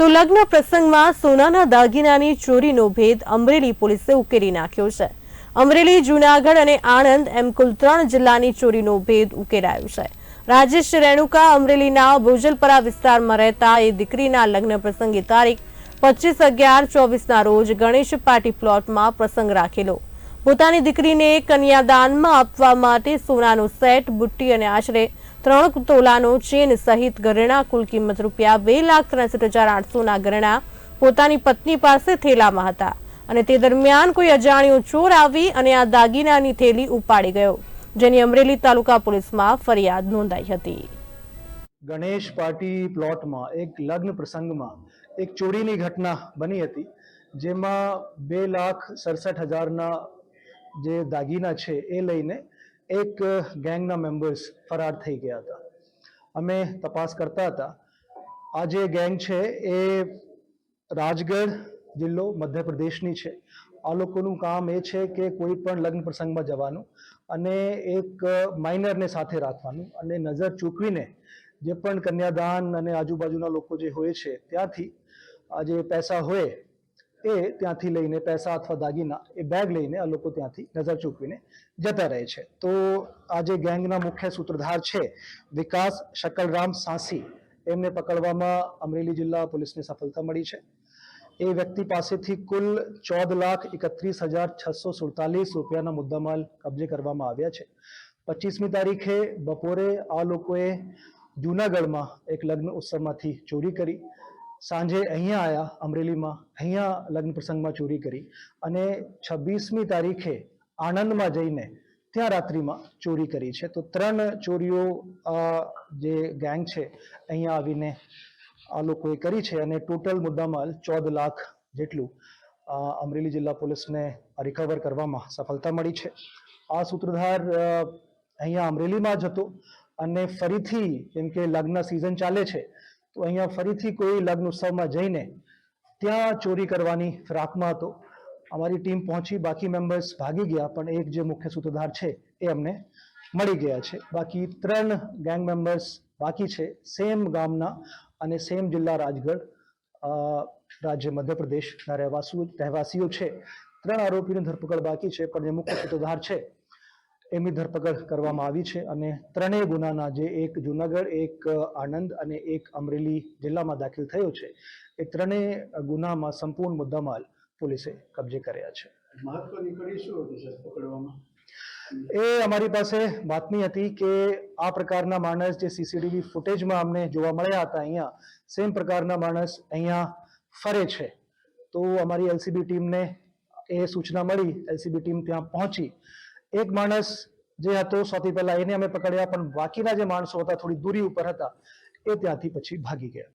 તો લગ્ન પ્રસંગમાં સોનાના દાગીનાની ચોરીનો ભેદ અમરેલી પોલીસે ઉકેલી નાખ્યો છે. અમરેલી, જૂનાગઢ અને આણંદ એમ કુલ ત્રણ જિલ્લાની ચોરીનો ભેદ ઉકેલાયો છે. રાજેશ રેણુકા અમરેલીના ભોજલપરા વિસ્તારમાં રહેતા એ દીકરીના લગ્ન પ્રસંગે તારીખ પચીસ અગિયાર ચોવીસના રોજ ગણેશ પાર્ટી પ્લોટમાં પ્રસંગ રાખેલો. પોતાની દીકરીને કન્યાદાનમાં આપવા માટે સોનાનો સેટ, બુટ્ટી અને આશરે ત્રણ તોલાનો ચેન સહિત ઘરેણા કુલ કિંમત રૂપિયા બે લાખ ત્રેસઠ હજાર આઠસોના ઘરેણા પોતાની પત્ની પાસે થેલામાં હતા અને તે દરમિયાન કોઈ અજાણ્યો ચોર આવી અને આ દાગીનાની થેલી ઉપાડી ગયો, જેની અમરેલી તાલુકા પોલીસમાં ફરિયાદ નોંધાઈ હતી. ગણેશ પાર્ટી પ્લોટમાં એક લગ્ન પ્રસંગમાં એક ચોરીની ઘટના બની હતી, જેમાં બે લાખ સડસઠ હજારના જે દાગીના છે એ લઈને એક ગેંગના મેમ્બર્સ ફરાર થઈ ગયા હતા. અમે તપાસ કરતા હતા. આ જે ગેંગ છે એ રાજગઢ જિલ્લો મધ્યપ્રદેશની છે. આ લોકોનું કામ એ છે કે કોઈ પણ લગ્ન પ્રસંગમાં જવાનું અને એક માઇનરને સાથે રાખવાનું અને નજર ચૂકવીને જે પણ કન્યાદાન અને આજુબાજુના લોકો જે હોય છે ત્યાંથી આ જે પૈસા હોય એ ત્યાંથી લઈને પૈસા અથવા દાગીના, એ બેગ લઈને આ લોકો ત્યાંથી નજર ચૂકવીને જતા રહે છે. તો આ જે ગેંગના મુખ્ય સૂત્રધાર છે, વિકાસ શકલરામ સાંસી, એમને પકડવામાં અમરેલી જિલ્લા પોલીસને સફળતા મળી છે. એ વ્યક્તિ પાસેથી કુલ ચૌદ લાખ એકત્રીસ હજાર છસો સુડતાલીસ રૂપિયાના મુદ્દામાલ કબજે કરવામાં આવ્યા છે. પચીસમી તારીખે બપોરે આ લોકોએ જૂનાગઢમાં એક લગ્ન ઉત્સવમાંથી ચોરી કરી. સાંજે અહીંયા આવ્યા અમરેલીમાં. અહીંયા લગ્ન પ્રસંગમાં ચોરી કરી અને છવ્વીસમી તારીખે આણંદમાં જઈને ત્યાં રાત્રિમાં ચોરી કરી છે. તો ત્રણ ચોરીઓ જે ગેંગ છે, અહીંયા આવીને આ લોકોએ કરી છે અને ટોટલ મુદ્દામાલ ચૌદ લાખ જેટલું અમરેલી જિલ્લા પોલીસને રિકવર કરવામાં સફળતા મળી છે. આ સૂત્રધાર અહીંયા અમરેલીમાં જ હતો અને ફરીથી કેમ કે લગ્ન સિઝન ચાલે છે તો અહીંયા ફરીથી કોઈ લગ્ન ઉત્સવમાં જઈને ત્યાં ચોરી કરવાની ફિરાકમાં હતો. અમારી ટીમ પહોંચી, બાકી મેમ્બર્સ ભાગી ગયા, પણ એક જે મુખ્ય સૂત્રધાર છે એ અમને મળી ગયા છે. બાકી ત્રણ ગેંગ મેમ્બર્સ બાકી છે સેમ ગામના અને સેમ જિલ્લા રાજગઢ રાજ્ય મધ્યપ્રદેશના રહેવાસીઓ રહેવાસીઓ છે. ત્રણ આરોપીની ધરપકડ બાકી છે, પણ જે મુખ્ય સૂત્રધાર છે એમની ધરપકડ કરવામાં આવી છે અને ત્રણેય ગુનાના જે એક જુનાગઢ એક આણંદ અને એક અમરેલી જિલ્લામાં દાખલ થયો છે એ ત્રણેય ગુનામાં સંપૂર્ણ મુદ્દામાલ પોલીસે કબજે કર્યા છે. મહત્વની કડી શું હતી પકડવામાં? એ અમારી પાસે બાતમી હતી કે આ પ્રકારના માણસ જે સીસીટીવી ફૂટેજમાં અમને જોવા મળ્યા હતા અહીંયા સેમ પ્રકારના માણસ અહીંયા ફરે છે. તો અમારી એલસીબી ટીમને એ સૂચના મળી એલસીબી ટીમ ત્યાં પહોંચી એક માણસ જે હતો, સૌથી પહેલા એને અમે પકડ્યા, પણ બાકીના જે માણસો હતા, થોડી દૂરી ઉપર હતા, એ ત્યાંથી પછી ભાગી ગયા.